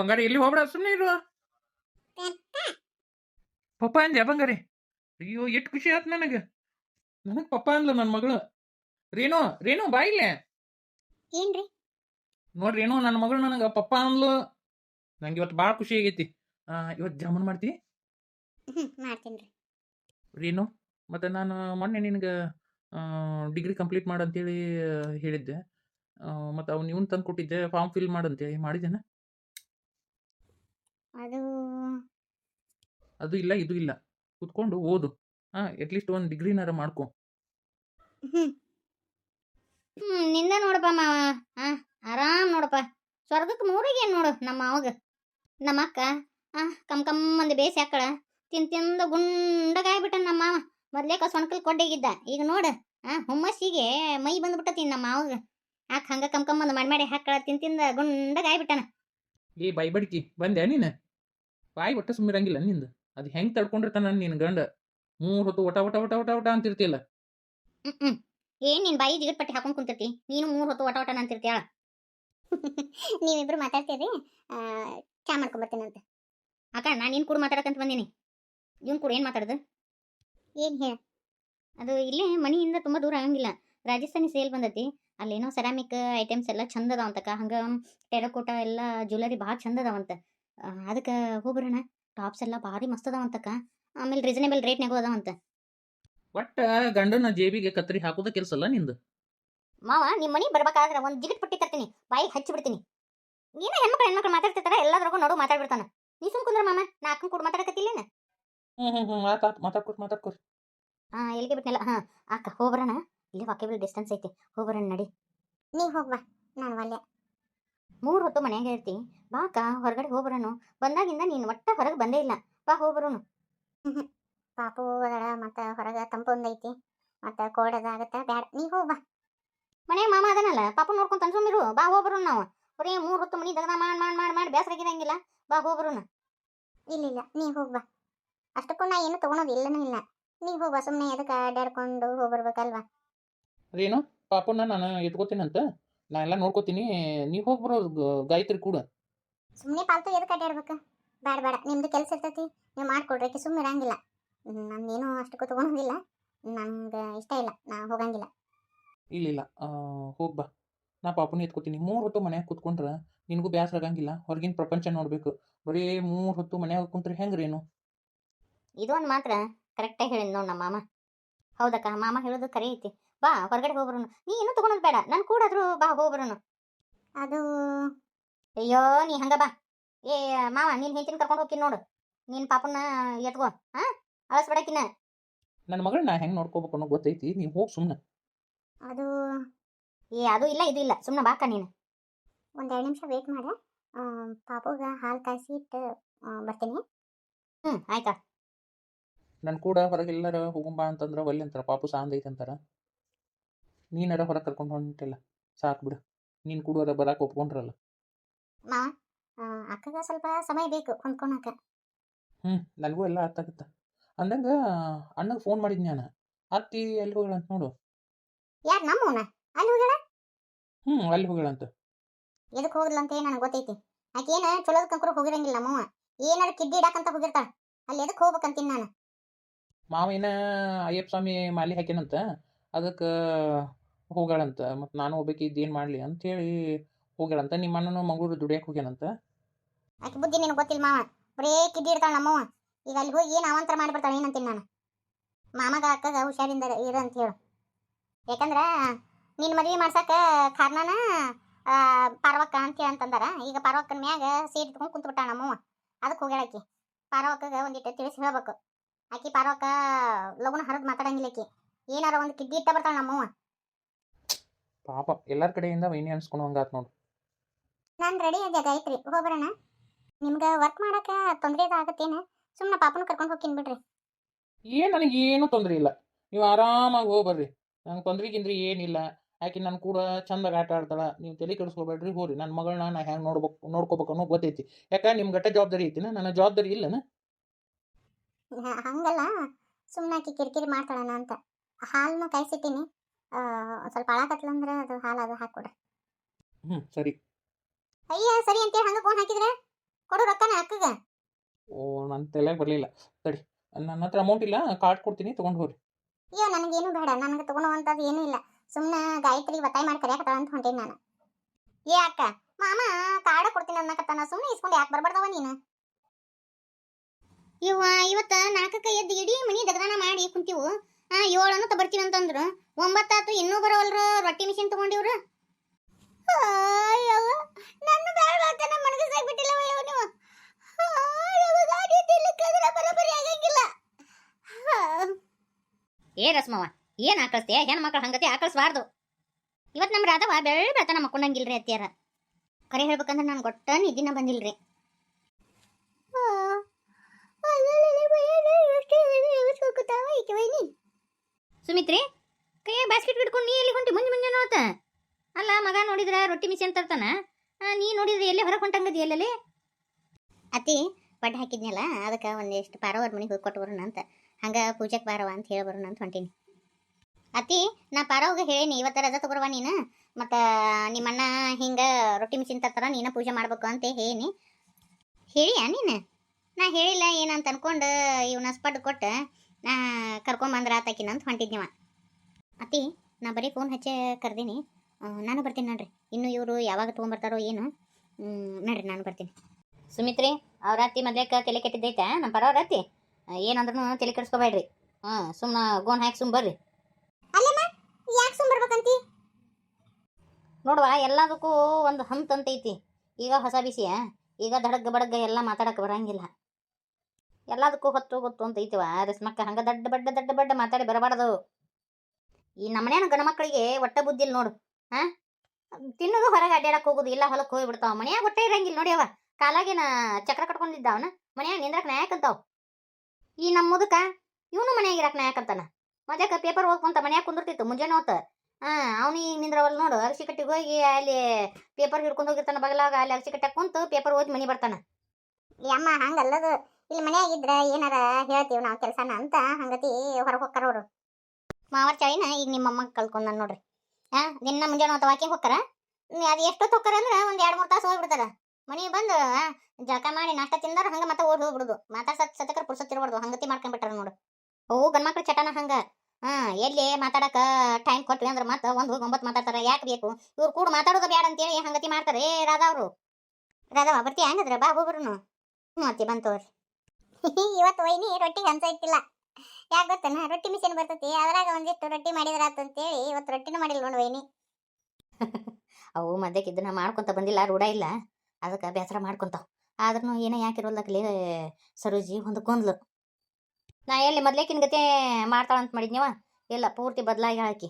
ಬಂಗಾರಿ ಎಲ್ಲಿ ಹೋಗ್ಬೇಡ ಸುಮ್ಮನೆ ಇರು. ಪಪ್ಪ ಅಂದ್ಯಾ ಬಂಗಾರಿ? ಅಯ್ಯೋ ಎಷ್ಟು ಖುಷಿ ಆಯ್ತು ನನಗೆ. ನನಗೆ ಪಪ್ಪ ಅಂದ್ಲು ನನ್ನ ಮಗಳು. ರೇಣು ರೇಣು ಬಾ ಇಲ್ಲೇ. ಏನ್ರಿ? ನೋಡ್ರಿ ಏನೋ ನನ್ನ ಮಗಳು ನನಗೆ ಪಪ್ಪ ಅಂದ್ಲು. ನಂಗೆ ಇವತ್ತು ಭಾಳ ಖುಷಿ ಆಗೈತಿ. ಇವತ್ತು ಜಾಮೂನ್ ಮಾಡ್ತಿ? ಮಾಡ್ತೀನಿ ರೀ. ರೇನು ಮತ್ತು ನಾನು ಮೊನ್ನೆ ನಿನಗೆ ಡಿಗ್ರಿ ಕಂಪ್ಲೀಟ್ ಮಾಡಂತೇಳಿ ಹೇಳಿದ್ದೆ. ಮತ್ತು ಅವ್ನು ಇವನು ತಂದು ಕೊಟ್ಟಿದ್ದೆ ಫಾರ್ಮ್ ಫಿಲ್ ಮಾಡಂತೇಳಿ ಮಾಡಿದ್ದೇನೆ. ಅದು ಅದು ಇಲ್ಲ ಇದು ಇಲ್ಲ. ಕುತ್ಕೊಂಡು ಓದು. ಹಾಂ ಅಟ್ಲೀಸ್ಟ್ ಒಂದು ಡಿಗ್ರಿನಾರ ಮಾಡ್ಕೊ. ಹ್ಞೂ ನಿಂದ ನೋಡಪ್ಪ ಮಾವ. ಹಾ ಆರಾಮ್ ನೋಡಪ್ಪ. ಸ್ವರ್ಗಕ್ಕೆ ಮೂರಿಗೆ ನೋಡು ನಮ್ಮ ಮಾವಗ. ನಮ್ಮ ಅಕ್ಕ. ಆ ಕಮ್ ಕಮ್ ಮಂದಿ ಬೇಸಿ ಹಾಕಳ ತಿನ್ ಗುಂಡಗಾಯ್ ಗುಂಡಗಾಯ್ಬಿಟ್ಟ ನಮ್ಮ ಮಾವ. ಮೊದ್ಲೇ ಸೊಣಕಲ್ ಕೊಡ್ಡೇಗಿದ್ದ. ಈಗ ನೋಡು. ಆ ಹುಮ್ಮಸ್ಸಿಗೆ ಮೈ ಬಂದ್ಬಿಟ್ಟತಿ ನಮ್ಮ ಮಾವಗ. ಆಕ್ ಹಂಗ ಕಮ್ ಕಮ್ ಅಂದ್ ಮಾಡಿ ಮಾಡಿ ಹಾಕಳ ತಿನ್ ತಿಂದ ಗುಂಡಗಾಯ್ಬಿಟ್ಟನ ಏ ಬೈ ಬಡ್ಕಿ ಬಂದ್ಯಾ ನೀನು? ಬಾಯಿ ಒಟ್ಟ ಸುಮ್ಮಿರಂಗಿಲ್ಲ ನಿಂದು. ಅದು ಹೆಂಗೆ ತಡ್ಕೊಂಡಿರ್ತಾನ ನಿನ್ನ ಗಂಡ? ಮೂರು ಹೊತ್ತು ಒಟ ಒಟ ಒಟ ಒಟ ಒಟ ಅಂತಿರ್ತಿಲ್ಲ ಹ್ಮ್ ಏನ್ ನಿನ್ ಬಾಯಿ ಜಿಗಟ್ ಪಟ್ಟಿ ಹಾಕೊಂಡ್ ಕುಂತಿರ್ತಿ? ನೀನು ಮೂರ್ ಹೊತ್ತು ಒಟ ಒಟ ಅಂತಿರ್ತೀಯ ನೀವಿಬ್ರು ಮಾತಾಡ್ತೀರಿ ಚಾ ಮಾಡ್ಕೊಂಬರ್ತೀನಿ ಅಂತ. ಅಕ್ಕ ನಾನು ನಿನ್ ಕೂಡ ಮಾತಾಡಕಂತ ಬಂದೀನಿ. ಇವನ್ ಕೂಡ ಏನು ಮಾತಾಡೋದು? ಏನು ಹೇಳ? ಅದು ಇಲ್ಲೇ ಮನೆಯಿಂದ ತುಂಬಾ ದೂರ ಆಗಂಗಿಲ್ಲ. ರಾಜಸ್ಥಾನಿ ಸೇಲ್ ಬಂದತಿ. ಅಲ್ಲೇನೋ ಸೆರಾಮಿಕ್ ಐಟಮ್ಸ್ ಎಲ್ಲ ಚಂದ ಅದಾವಂತಕ್ಕ. ಹಂಗ ಟೆರಕೋಟ ಎಲ್ಲ ಜ್ಯುವೆಲರಿ ಭಾಳ ಚಂದ ಅದಾವಂತ. ಅದಕ್ಕೆ ಹೋಗ್ಬರೋಣ. ಟಾಪ್ಸ್ ಎಲ್ಲ ಭಾರಿ ಮಸ್ತ್ ಅದಾವಂತಕ್ಕ ಆಮೇಲೆ ರೀಸನೇಬಲ್ ರೇಟ್ನಾಗೂ ಅದಾವಂತ ಒಟ್ಟ ಗಂಡನ ಜೇಬಿಗೆ ಕತ್ತರಿ ಹಾಕೋದ ಕೆಲಸ ಅಲ್ಲ ನಿಂದು? ಮಾವ ನಿಮ್ಮ ಮನೆಗೆ ಬರ್ಬೇಕಾದ್ರೆ ಒಂದು ಜಿಗಿಟ್ ಪಟ್ಟಿ ತರ್ತೀನಿ. ಬಾಯಿ ಹಚ್ಚಿ ಬಿಡ್ತೀನಿ ನೀನ ಹೆಣ್ಮಕ್ಳು ಹೆಣ್ಮಕ್ಳು ಮಾತಾಡ್ತಿರ್ತಾರ ಎಲ್ಲದ್ರಾಗೂ ನೋಡು ಮಾತಾಡ್ಬಿಡ್ತಾನ. ನೀ ಸುಮ್ ಕುಂದ್ರ ಮಾಮ ನಾ ಅಕ್ಕನ ಕೂಡ ಮಾತಾಡಕತ್ತಿಲ್ಲೇನ ಹ್ಞೂ ಹ್ಞೂ ಹ್ಞೂ ಮಾತಾಡ್ ಮಾತಾಡ್ಕೊಟ್ ಮಾತಾಡ್ಕೊರಿ ಆ ಎಲ್ಲಿಗೆ ಬಿಟ್ನಲ್ಲ? ಹಾಂ ಅಕ್ಕ ಹೋಗ್ಬರೋಣ. ಇಲ್ಲಿ ವಾಕೇಬಲ್ ಡಿಸ್ಟೆನ್ಸ್ ಐತಿ. ಹೋಗ್ಬರೋಣ ನಡಿ. ನೀ ಹೋಗ್ಬಾ ನಾನು ಅಲ್ಲೇ ಮೂರು ಹೊತ್ತು ಮನ್ಯಾಗ ಇರ್ತಿ. ಬಾ ಅಕ್ಕ ಹೊರಗಡೆ ಹೋಗ್ಬರೋನು. ಬಂದಾಗಿಂದ ನೀನು ಒಟ್ಟ ಹೊರಗೆ ಬಂದೇ ಇಲ್ಲ. ಬಾ ಹೋಗ್ಬರೋನು. ಪಾಪು ಅದಳ ಮತ್ತೆ ಹೊರಗೆ ತಂಪು ಒಂದೈತಿ ಮತ್ತೆ ಕೋಡದಾಗತ್ತ ಬ್ಯಾಡ. ನೀ ಹೋಗ್ಬಾ ಮನೆ ಮಾಮ ಅದನಲ್ಲ ಪಾಪ ನೋಡ್ಕೊಂಡು ತನ್ಸೊಮಿರು. ಬಾ ಹೋಗ್ಬರೋನು ನಾವು. ಬರೀ ಮೂರು ಹೊತ್ತು ಮನಿ ದಗದ ಮಾಡಿ ಮಾಡಿ ಮಾಡಿ ಮಾಡಿ ಬೇಸರಾಗಿರಂಗಿಲ್ಲ ಬಾ ಹೋಗ್ಬರೋನು. ಇಲ್ಲ ಇಲ್ಲ. ನೀ ಹೋಗ್ಬಾ ಅಷ್ಟಕ್ಕೂ ನಾ ಏನು ತಗೊಳೋದಿಲ್ಲನೂ ಇಲ್ಲ. ನೀ ಹೋಗ್ಬಾ ಸುಮ್ಮನೆ ಅದಕ್ಕೆ ಅಡ್ಡಾಡ್ಕೊಂಡು ಹೋಗ್ಬರ್ಬೇಕಲ್ವಾ? ಅದೇನು? ಪಾಪನ ನಾನು ಎತ್ಕೋತೀನಂತ? ನಾ ಎಲ್ಲ ನೋಡ್ಕೋತೀನಿ. ನೀ ಹೋಗ್ಬರೋ ಗಾಯತ್ರಿ ಕೂಡ. ಸುಮ್ಮನೆ ಪಾಲ್ತು ಎದಕ್ಕೆ ಅಡ್ಡಾಡ್ಬೇಕು ಬೇಡ ಬೇಡ ನಿಮ್ದು ಕೆಲಸ ಇರ್ತೈತಿ ನೀವು ಮಾಡ್ಕೊಡ್ರಿ. ಆಕಿ ಸುಮ್ಮನೆ ಇರಂಗಿಲ್ಲ. ನಂದೇನು ಅಷ್ಟಕ್ಕೂ ತಗೊಳಂಗಿಲ್ಲ ನಂಗೆ ಇಷ್ಟ ಇಲ್ಲ. ನಾ ಹೋಗಂಗಿಲ್ಲ. ಇಲ್ಲ ಇಲ್ಲ. ಹೋಗಿ ಬಾ. ನಾ ಪಾಪನ ಎತ್ಕೋತೀನಿ. ಮೂರು ಹೊತ್ತು ಮನ್ಯಾಗ ಕೂತ್ಕೊಂಡ್ರೆ ನಿನಗೂ ಬೇಸರ ಆಗಂಗಿಲ್ಲ. ಹೊರಗಿನ ಪ್ರಪಂಚ ನೋಡಬೇಕು. ಬರೀ ಮೂರು ಹೊತ್ತು ಮನ್ಯಾಗ ಕುಂತ್ರೆ ಹೆಂಗ್ರೇನು ಇದೊಂದು ಮಾತ್ರ ಕರೆಕ್ಟಾಗಿ ಹೇಳಿದ್ ನೋಡ್ ನಮ್ಮ ಮಾಮ ಹೌದಕ್ಕ ಮಾಮ ಹೇಳೋದು ಕರೆ ಐತಿ. ಬಾ ಹೊರಗಡೆ ಹೋಗ್ಬರೋನು. ನೀ ಏನು ತಗೊಳೋದು ಬೇಡ. ನಾನು ಕೂಡಾದ್ರೂ ಬಾ ಹೋಗ್ಬರೋನು. ಅದು ಅಯ್ಯೋ ನೀ ಹಂಗ ಬಾ. ಏ ಮಾವ ನೀನ್ ಹೆಂಡತಿನ ಕರ್ಕೊಂಡು ಹೋಗ್ತೀನಿ ನೋಡು. ನೀನ್ ಪಾಪನ ಎತ್ಕೋ ಹಾ ಅಳಸ್ಬೇಡಕಿನ ನನ್ನ ಮಗಳನ್ನ ಹೆಂಗ್ ನೋಡ್ಕೋಬೇಕು ಅನ್ನೋ ಗೊತ್ತೈತಿ ನೀ ಹೋಗಿ ಸುಮ್ಮನೆ ಅದು ಏ ಅದು ಇಲ್ಲ ಇದು ಇಲ್ಲ. ಸುಮ್ಮನೆ ಬಾಕ ನೀನು. ಒಂದು ಎರಡು ನಿಮಿಷ ವೇಟ್ ಮಾಡ. ಪಾಪುಗ ಹಾಲು ಕಾಯಿಸಿ ಇಟ್ಟು ಬರ್ತೀನಿ. ಹ್ಞೂ ಆಯ್ತಾ. ನನ್ನ ಕೂಡ ಹೊರಗೆಲ್ಲರ ಹೋಗುಂಬಾ ಅಂತಂದ್ರೆ ಒಲ್ಲೆ ಅಂತಾರ ಪಾಪು ಸಾಂದ್ ಐತೆ ಅಂತಾರ. ನೀನಾರ ಹೊರಗೆ ಕರ್ಕೊಂಡು ಹೊಂಟಿಲ್ಲ. ಸಾಕು ಬಿಡು. ನೀನು ಕೂಡ ಬರಾಕ್ ಒಪ್ಕೊಂಡ್ರಲ್ಲ. ಮಾ ಅಕ್ಕಗ ಸ್ವಲ್ಪ ಸಮಯ ಬೇಕು ಹೊಂದ್ಕೊಳಕ. ಹ್ಞೂ ನನಗೂ ಎಲ್ಲ ಅರ್ಥ ಆಗುತ್ತೆ. ಅಂದಂಗ ಅಣ್ಣಗೆ ಫೋನ್ ಮಾಡಿದ್ನಿ ನಾನು. ಅತ್ತಿ ಎಲ್ಲಿ ಅಂತ ನೋಡು. ಯಾರು ನಮ್ಮವನ ಅಲ್ಲಿ ಹೋಗ್ಯಾಳ? ಹ್ಞೂ ಅಲ್ಲಿ ಹೋಗ್ಯಾಳಂತ ಎದಕ್ಕೆ ಹೋಗಿಲ್ಲ ಅಂತ ನನಗೆ ಗೊತ್ತೈತಿ. ಆಕೆ ಏನ ಚಲೋದ ಕಂಕರು ಹೋಗಿರಂಗಿಲ್ಲ ನಮ್ಮವ್ವ ಏನಾರ ಕಿಡ್ಡಿ ಇಡಾಕಂತ ಹೋಗಿರ್ತಾಳ. ಅಲ್ಲಿ ಎದಕ್ಕೆ ಹೋಗ್ಬೇಕಂತೀನಿ ನಾನು. ಮಾವಿನ ಅಯ್ಯಪ್ಪ ಸ್ವಾಮಿ ಮಾಲಿ ಹಾಕ್ಯಾನಂತ. ಅದಕ್ಕೆ ಹೋಗ್ಯಾಳಂತ. ಮತ್ತು ನಾನು ಹೋಗ್ಬೇಕಿದ್ದು ಏನು ಮಾಡಲಿ ಅಂಥೇಳಿ ಹೋಗ್ಯಾಳಂತ ನಿಮ್ಮ ಅಣ್ಣನ ಮಂಗಳೂರು ದುಡಿಯಕ್ಕೆ ಹೋಗ್ಯಾನಂತ? ಆಕೆ ಬುದ್ಧಿ ನಿನಗೆ ಗೊತ್ತಿಲ್ಲ ಮಾವ ಬರೇ ಕಿಡ್ಡಿ ನಮ್ಮವ ಈಗ ಅಲ್ಲಿ ಹೋಗಿ ಏನು ಅವಂತರ ಮಾಡಿಬಿಡ್ತಾಳೆ ಏನಂತೀನಿ ನಾನು? ಮಾಮಗ ಅಕ್ಕಗ ಹುಷಾರಿಂದ ಇರು ಅಂತ ಹೇಳು. ಯಾಕಂದ್ರೆ ನಿನ್ನ ಮದುವೆ ಮಾಡ್ಸಕ್ಕ ಕಾರಣನ ಪಾರ್ವಕ್ಕ ಅಂತ ಅಂತಂದಾರ. ಈಗ ಪಾರ್ವಕ್ಕನ ಮ್ಯಾಗ ಸೀಟ್ ಇಟ್ಕೊಂಡು ಕುಂತ್ಬಿಟ್ಟಾಳ ನಮ್ಮವ್ವ. ಅದಕ್ಕೆ ಹೋಗ್ಯಾಳ ಆಕಿ. ಪಾರ್ವಕ್ಕಗ ಒಂದಿಟ್ಟು ತಿಳಿಸಿ ಹೇಳ್ಬೇಕು. ಆಕಿ ಪಾರ್ವಕ್ಕ ಲಗುನ ಹರಿದು ಮಾತಾಡಂಗಿಲ್ಲ ಆಕಿ. ಏನಾರ ಒಂದು ಕಿಡ್ಡಿ ಇಟ್ಟ ಬರ್ತಾಳ ನಮ್ಮವ್ವ. ಪಾಪ ಎಲ್ಲರ ಕಡೆಯಿಂದ ವೈನಿ ಅನ್ಸ್ಕೊಂಡು ಹಂಗಾತ್ ನೋಡು. ನಾನು ರೆಡಿ ಅದೇ ಗಾಯತ್ರಿ. ಹೋಗ್ಬರೋಣ ನಿಮ್ಗೆ ವರ್ಕ್ ಮಾಡಕ್ಕೆ ತೊಂದರೆ ಆಗತ್ತೇನು? ಸುಮ್ಮನೆ ಪಾಪನ ಕರ್ಕೊಂಡು ಹೋಗ್ತೀನಿ ಬಿಡ್ರಿ ಏನು ನನಗೆ ಏನೂ ತೊಂದರೆ ಇಲ್ಲ. ನೀವು ಆರಾಮಾಗಿ ಹೋಗ್ಬರ್ರಿ ನಂಗೆ ತೊಂದರೆ ಗಿಂದ್ರಿ ಏನಿಲ್ಲ. ಆಕೆ ನನ್ನ ಕೂಡ ಚಂದಾಗ ಆಟ ಆಡ್ತಾಳೆ. ನೀವು ತಲೆ ಕೆಡಿಸ್ಕೊಬೇಡ್ರಿ ಹೋಗ್ರಿ. ನನ್ನ ಮಗಳನ್ನ ನಾ ಹೆಂಗೆ ನೋಡ್ಬೇಕು ನೋಡ್ಕೋಬೇಕು ಅನ್ನೋ ಗೊತ್ತೈತಿ. ಯಾಕೆ ನಿಮ್ಮ ಗಟ್ಟ ಜವಾಬ್ದಾರಿ ಐತಿ ನನ್ನ ಜವಾಬ್ದಾರಿ ಇಲ್ಲನ? ಹಂಗಲ್ಲ. ಸುಮ್ಮನೆ ಆಕೆ ಕಿರಿಕಿರಿ ಮಾಡ್ತಾಳಣ ಅಂತ. ಹಾಲನ್ನು ಕಾಯಿಸಿದ್ದೀನಿ ಸ್ವಲ್ಪ ಅಳಾಕತ್ಲಂದ್ರೆ ಅದು ಹಾಲು ಅದು ಹಾಕ್ಕೊಡ್ರಿ ಹ್ಞೂ ಸರಿ. ಅಯ್ಯ ಸರಿ ಅಂತೇಳಿ ಹಂಗೆ ಫೋನ್ ಹಾಕಿದ್ರೆ? ಕೊಡು ರೊಕ್ಕನ ಅಕ್ಕಗ. ಓ ನನ್ನ ತಲೆಗೆ ಬರಲಿಲ್ಲ. ತಡಿ ನನ್ನ ಹತ್ರ ಅಮೌಂಟ್ ಇಲ್ಲ ಕಾರ್ಡ್ ಕೊಡ್ತೀನಿ ತೊಗೊಂಡು ಹೋಗ್ರಿ. ಅಯ್ಯೋ ನನಗೇನು ಬೇಡ ನನಗೆ ತಗೊಳುವಂಥದ್ದು ಏನೂ ಇಲ್ಲ. ಸುಮ್ಮನೆ ಗಾಯತ್ರಿ ಬತ್ತಾಯಿ ಮಾಡಿ ಕರೆಯಕತ್ತಾಳ ಅಂತ ಹೊಂಟೇನಿ ನಾನು. ಏ ಅಕ್ಕ ಮಾಮ ಕಾರ್ಡ ಕೊಡ್ತೀನಿ ಅನ್ನಕತ್ತಾನ ಸುಮ್ಮನೆ ಇಸ್ಕೊಂಡು ಯಾಕೆ ಬರ್ಬಾರ್ದವ ನೀನು? ಇವ ಇವತ್ತ ನಾಲ್ಕಕ್ಕೆ ಎದ್ದು ಇಡೀ ಮನಿ ದಗದಾನ ಮಾಡಿ ಕುಂತೀವು. ಆ ಏಳನ್ನು ಬರ್ತೀವಿ ಅಂತಂದ್ರು ಒಂಬತ್ತಾತು ಇನ್ನೂ ಬರೋವಲ್ರು ರೊಟ್ಟಿ ಮಿಷಿನ್ ತಗೊಂಡಿವ್ರು. ಏ ರಸ್ಮವ್ವ, ಏನ್ ಆಕಳಿಸ್ತೀಯ? ಹೆಣ್ಣು ಮಕ್ಕಳು ಹಂಗತಿ ಆಕಳಿಸ್ಬಾರ್ದು. ಇವತ್ತು ನಮ್ಮ ರಾಧವ ಬೆಳ್ಳಿ ಬೆಳತನ ಮಕ್ಕೊಂಡಂಗಿಲ್ರಿ ಅತ್ತಿಯರ. ಕರೆ ಹೇಳ್ಬೇಕಂದ್ರೆ ನಾನು ಗೊಟ್ಟ ನಿದ್ದಿನ ಬಂದಿಲ್ರಿ. ಸುಮಿತ್ರಿ ಕೈಯ ಬಾಸ್ಕೆಟ್ ಹಿಡ್ಕೊಂಡು ನೀ ಎಲ್ಲಿ ಹೊಂಟಿ? ಮುಂಜೆ ಮುಂಜಾನೆ ನೋತ ಅಲ್ಲ, ಮಗ ನೋಡಿದ್ರೆ ರೊಟ್ಟಿ ಮಿಷನ್ ತರ್ತಾನ? ನೀ ನೋಡಿದ್ರೆ, ಎಲ್ಲಿ ಹೊರಗೆ ಹೊಂಟಂಗದಿ ಅತಿ ಬಡ್ ಹಾಕಿದ್ನಲ್ಲ, ಅದಕ್ಕೆ ಒಂದಿಷ್ಟು ಪಾರವ್ರ ಮನೆಗೆ ಹೋಗಿ ಕೊಟ್ಟು ಬರೋಣ ಅಂತ. ಹಂಗ ಪೂಜೆಗೆ ಬಾರವ ಅಂತ ಹೇಳಿ ಬರೋಣ ಅಂತ ಹೊಂಟೀನಿ. ಅತಿ ನಾ ಪಾರವ್ಗೆ ಹೇಳೀನಿ, ಇವತ್ತ ರಜಾ ತಗೋರವ ನೀನು? ಮತ್ತು ನಿಮ್ಮಣ್ಣ ಹಿಂಗೆ ರೊಟ್ಟಿ ಮಿಷಿನ್ ತರ್ತಾರ, ನೀನು ಪೂಜೆ ಮಾಡ್ಬೇಕು ಅಂತ ಹೇಳಿ ಹೇಳಿಯಾ ನೀನು? ನಾ ಹೇಳಿಲ್ಲ ಏನಂತ ಅನ್ಕೊಂಡು ಇವನ ಸ್ಪಡ್ ಕೊಟ್ಟು ನಾ ಕರ್ಕೊಂಬಂದ್ರ ಆತಾಕಿನ ಅಂತ ಹೊಂಟಿದ್ನಿವ. ಅತಿ ನಾ ಬರೀ ಫೋನ್ ಹಚ್ಚೆ ಕರ್ದೀನಿ. ನಾನು ಬರ್ತೀನಿ ನೋಡ್ರಿ. ಇನ್ನು ಇವರು ಯಾವಾಗ ತೊಗೊಂಬರ್ತಾರೋ ಏನು? ನಡ್ರಿ ನಾನು ಬರ್ತೀನಿ. ಸುಮಿತ್ರಿ ಅವ್ರ ಅತ್ತಿ ಮೊದ್ಲೇಕ ತಲೆ ಕೆಟ್ಟಿದ್ದೈತೆ ನಮ್ಮ ಪರವ್ರ ಅತ್ತಿ. ಏನಂದ್ರೂ ತಲೆ ಕೆಡಿಸ್ಕೋಬೇಡ್ರಿ. ಹಾಂ ಸುಮ್ಮನೆ ಗೋನ್ ಹಾಕಿ ಸುಮ್ ಬರ್ರಿ. ಯಾಕೆ ಬರ್ಬೇಕಂತಿ? ನೋಡುವ ಎಲ್ಲದಕ್ಕೂ ಒಂದು ಹಂತ ಅಂತ ಐತಿ ಈಗ ಹೊಸ ಬಿಸಿಯ ಈಗ ದಡಗ್ ಬಡಗ್ ಎಲ್ಲ ಮಾತಾಡಕ್ಕೆ ಬರಂಗಿಲ್ಲ. ಎಲ್ಲದಕ್ಕೂ ಹೊತ್ತು ಗೊತ್ತು ಅಂತ ಐತಿವ ರಸ್ಮಕ್ಕ ಹಂಗ ದಡ್ಡ ಬಡ್ಡ ದಡ್ಡ ಬಡ್ಡ ಮಾತಾಡಿ ಬರಬಾರ್ದು. ಈ ನಮ್ಮನೇನ ಗಂಡ ಮಕ್ಕಳಿಗೆ ಒಟ್ಟ ಬುದ್ಧಿಲ್ ನೋಡು. ಹಾ ತಿನ್ನೋದು ಹೊರಗೆ ಅಡ್ಡಾಡಕ್ ಹೋಗುದು ಇಲ್ಲ ಹೊಲಕ್ಕೆ ಹೋಗಿ ಬಿಡ್ತಾವ ಮನ್ಯಾಗ ಒಟ್ಟ ಇರಂಗಿಲ್ಲ ನೋಡಿ ಅವ ಕಾಲಾಗಿನ ಚಕ್ರ ಕಟ್ಕೊಂಡಿದ್ದಾವನ. ಮನ್ಯಾಗ ನಿಂದ್ರಕ್ ನಾಯಕ ಅಂತಾವ್ ಈ ನಮ್ಮ ಮುದುಕ ಇವನು ಮನ್ಯಾಗ ಇರಕ್ ನಾಯಕಂತಾನ. ಮದ್ಯಾಕ ಪೇಪರ್ ಓದ್ಕೊಂತ ಮನ್ಯಾಗ ಕುಂದಿರ್ತಿತ್ತು ಮುಂಜಾನೆ ಹೊತ್ತು. ಹಾ ಅವನಿಗೆ ನಿಂದ್ರವಲ್ ನೋಡು ಅಗಸಿ ಕಟ್ಟಿಗೆ ಹೋಗಿ ಅಲ್ಲಿ ಪೇಪರ್ ಹಿಡ್ಕೊಂಡು ಹೋಗಿರ್ತಾನ ಬಗಲಾಗ ಅಲ್ಲಿ ಅಗಸಿ ಕಟ್ಟಕ್ಕೆ ಕುಂತು ಪೇಪರ್ ಓದಿ ಮನಿ ಬರ್ತಾನ. ಅಮ್ಮ ಹಂಗಲ್ಲದು. ಇಲ್ಲಿ ಮನ್ಯಾಗ ಇದ್ರೆ ಏನಾರ ಹೇಳ್ತೀವಿ ನಾವು ಕೆಲಸನ ಅಂತ ಹಂಗತಿ ಹೊರಗೆ ಹೋಗ್ತಾರ ಅವರು. ಮಾವರ್ ಚಾಳಿನ ಈಗ ನಿಮ್ಮ ಅಮ್ಮ ಕಲ್ಕೊಂಡ್ ನಾನು ನೋಡ್ರಿ. ಹಾ ದಿನ ಮುಂಜಾನೆ ಹೊತ್ತು ವಾಕಿಂಗ್ ಹೋಗ್ತಾರ? ಅದು ಎಷ್ಟೊತ್ತು ಹೋಗ್ತಾರ ಅಂದ್ರೆ ಒಂದ್ ಎರಡ್ ಮೂರ್ ತಾಸು ಹೋಗ್ಬಿಡ್ತಾರ ಮನೆಗೆ ಬಂದು ಜಳಕ ಮಾಡಿ ನಾಷ್ಟ ತಿಂದಾರ ಹಂಗ ಮತ್ತೆ ಓಡಿ ಹೋಗ್ಬಿಡುದು. ಮಾತಾಡ್ಸತ್ ಸತಕರ ಪುರ್ಸತ್ತಿರ್ಬಾರ್ದು ಹಂಗತಿ ಮಾಡ್ಕೊಂಡ್ಬಿಟ್ಟಾರ ನೋಡು. ಓ, ಗಂಡ್ಮಕ್ಳ ಚಟನ ಹಂಗ. ಹಾ ಎಲ್ಲಿ ಮಾತಾಡಕ ಟೈಮ್ ಕೊಟ್ವಿ ಅಂದ್ರೆ ಮತ್ತೆ ಒಂದ್ ಹೋಗಿ ಒಂಬತ್ತು ಮಾತಾಡ್ತಾರ, ಯಾಕೆ ಬೇಕು? ಇವ್ರು ಕೂಡ ಮಾತಾಡೋದು ಬ್ಯಾಡ ಅಂತೇಳಿ ಹಂಗತಿ ಮಾಡ್ತಾರೆ. ಏ, ರಾಧಾ ಅವರು. ರಾಧವ ಹಂಗದ್ರ ಬಾ ಒಬ್ಬರುನು ಹ್ಞೂ ಬಂತವ್ರಿ ಇವತ್ತು ಒಯ್ನಿ ರೊಟ್ಟಿಗೆ ಹಂಸ ಇಟ್ಟಿಲ್ಲ. ಯಾಕೆ ಗೊತ್ತನ ರೊಟ್ಟಿ ಮಿಷನ್ ಬರ್ತೈತಿ. ಅದ್ರಾಗ ಒಂದಿಷ್ಟು ರೊಟ್ಟಿ ಮಾಡಿದ್ರ ಅಂತೇಳಿ ಇವತ್ತು ರೊಟ್ಟಿನೂ ಮಾಡಿಲ್ಲ ನೋಡಿ ವೈನಿ. ಅವು ಮದ್ಯಕ್ಕೆ ಇದನ್ನ ಮಾಡ್ಕೊಂತ ಬಂದಿಲ್ಲ, ರೂಢ ಇಲ್ಲ. ಅದಕ್ಕೆ ಬೇಸರ ಮಾಡ್ಕೊಂತಾವ. ಆದ್ರೂ ಏನೋ ಯಾಕಿರೋಲ್ಲಕ್ಲಿ ಸರೋಜಿ ಹೊಂದ್ಕೊಂದ್ಲು ನಾ ಎಲ್ಲಿ ಮೊದ್ಲೇಕಿನ ಗತೆ ಮಾಡ್ತಾಳಂತ ಮಾಡಿದ್ನವ? ಇಲ್ಲ ಪೂರ್ತಿ ಬದಲಾಗಿ ಹಾಕಿ.